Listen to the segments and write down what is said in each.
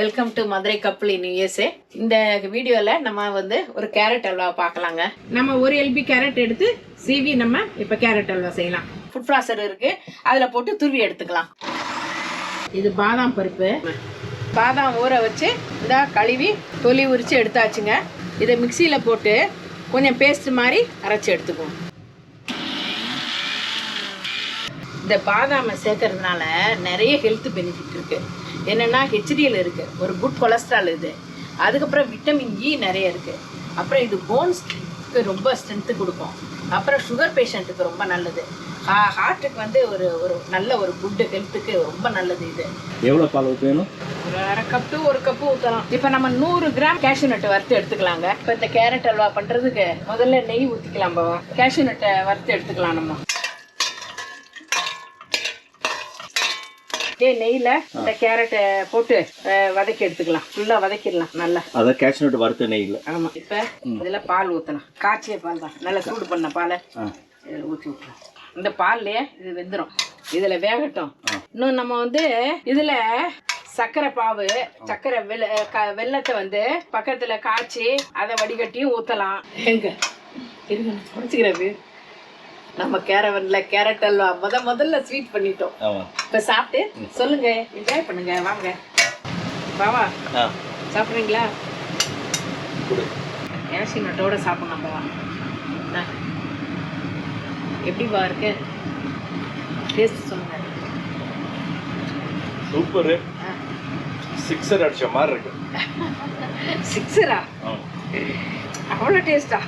Welcome to Madurai கப்பல் இன் USA இந்த வீடியோவில் நம்ம வந்து ஒரு கேரட் அல்வா பார்க்கலாங்க. நம்ம ஒரு எல்பி கேரட் எடுத்து சீவி நம்ம இப்போ கேரட் அல்வா செய்யலாம். ஃபுட் ப்ராசர் இருக்குது அதில் போட்டு துருவி எடுத்துக்கலாம். இது பாதாம் பருப்பு. பாதாம் ஊற வச்சு இதாக கழுவி தொலி உரித்து எடுத்தாச்சுங்க. இதை மிக்சியில் போட்டு கொஞ்சம் பேஸ்ட் மாதிரி அரைச்சி எடுத்துக்குவோம். இந்த பாதாமை சேர்க்கறதுனால நிறைய ஹெல்த் பெனிஃபிட் இருக்கு. என்னன்னா ஹெச்டிஎல் இருக்கு. ஒரு குட் கொலஸ்ட்ரால் இது. அதுக்கப்புறம் விட்டமின் இ நிறைய இருக்கு. அப்புறம் இது போன்ஸ்க்கு ரொம்ப ஸ்ட்ரென்த்து கொடுக்கும். அப்புறம் சுகர் பேஷண்ட்டுக்கு ரொம்ப நல்லது. ஹார்ட்டுக்கு வந்து ஒரு ஒரு நல்ல ஒரு குட் ஹெல்த்துக்கு ரொம்ப நல்லது இது. எவ்வளோ பால் ஊற்றணும் ஒரு அரை கப்பு ஒரு கப்பு ஊற்றலாம் இப்போ நம்ம நூறு கிராம் கேஷ்யூ நட்டு வறுத்து எடுத்துக்கலாங்க. இப்போ இந்த கேரட் அல்வா பண்ணுறதுக்கு முதல்ல நெய் ஊற்றிக்கலாம் பாவா. கேஷ்யூ நட்டை வறுத்து எடுத்துக்கலாம் நம்ம. இதே நெய்யில் இந்த கேரட்டை போட்டு வதக்கி எடுத்துக்கலாம். ஃபுல்லாக வதக்கிடலாம் நல்லா. அதை கேஷ் நோட்டு வறுத்த நெய்யில். ஆமாம் இப்போ இதில் பால் ஊற்றலாம் காய்ச்சிய பால் தான். நல்லா சூடு பண்ண பாலை ஊற்றி விட்டுரும் இந்த பால்லையே இது வெந்துடும் இதில் வேகட்டும். இன்னும் நம்ம வந்து இதில் சர்க்கரை பாவு சர்க்கரை வெள்ள க வெள்ளத்தை வந்து பக்கத்தில் காய்ச்சி அதை வடிகட்டியும் ஊற்றலாம் எங்க? இருங்க குடிச்சுக்கிறது நம்ம கேரவன்ல கேரட் அல்வா. முத முதல்ல ஸ்வீட் பண்ணிட்டோம். இப்போ சாப்பிட்டு சொல்லுங்க. என்ஜாய் பண்ணுங்க. வாங்க. பாவா ஆ. சாப்பிட்றீங்களா? கொடு. ஏசி நட்டோட சாப்பிடலாம் பாவா. எப்படி பா இருக்கு? டேஸ்ட் சொல்லுங்க. சூப்பரு. சிக்ஸர் அடிச்ச மாதிரி இருக்கு. சிக்ஸரா அவ்வளோ டேஸ்டா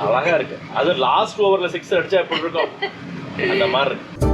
அழகா இருக்கு. அது லாஸ்ட் ஓவர்ல சிக்ஸ் அடிச்சா எப்படி இருக்கும்? அந்த மாதிரி இருக்கு.